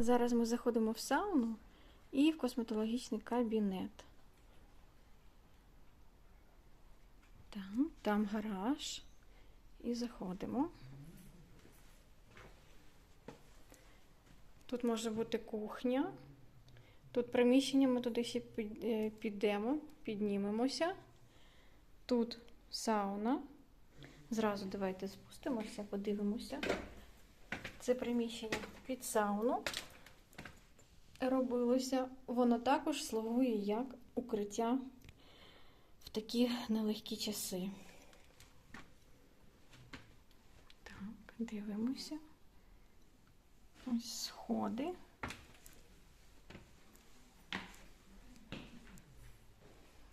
Зараз ми заходимо в сауну і в косметологічний кабінет. Там, там гараж. І заходимо. Тут може бути кухня. Тут приміщення, ми туди під- е, підемо, піднімемося. Тут сауна. Зразу давайте спустимося, подивимося. Це приміщення під сауну робилося. Воно також слугує як укриття в такі нелегкі часи. Так, дивимося. Ось сходи.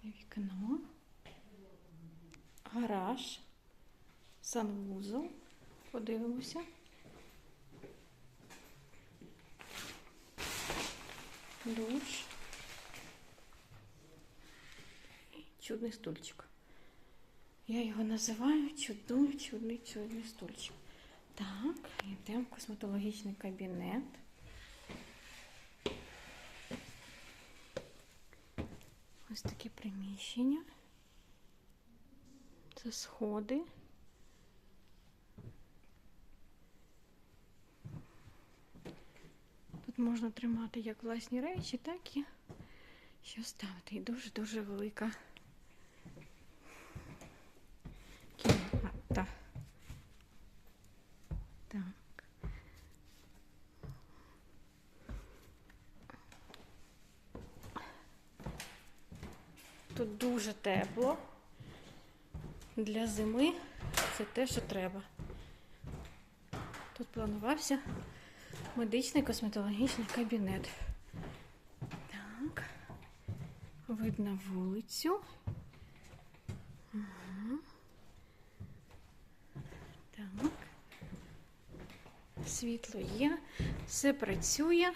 Вікно. Гараж. Санвузол. Подивимося. Душ. І чудний стульчик. Я його називаю чудний, чудний, чудний стульчик. Так, йдемо в косметологічний кабінет. Ось таке приміщення. Це сходи. Можна тримати як власні речі, так і що ставити. І дуже-дуже велика кімната. Так. Тут дуже тепло. Для зими це те, що треба. Тут планувався медичний косметологічний кабінет. Так. Видно вулицю. Угу. Так. Світло є, все працює.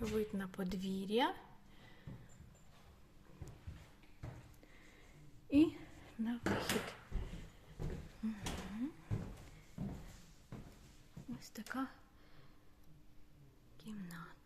Видно подвір'я. така кімната.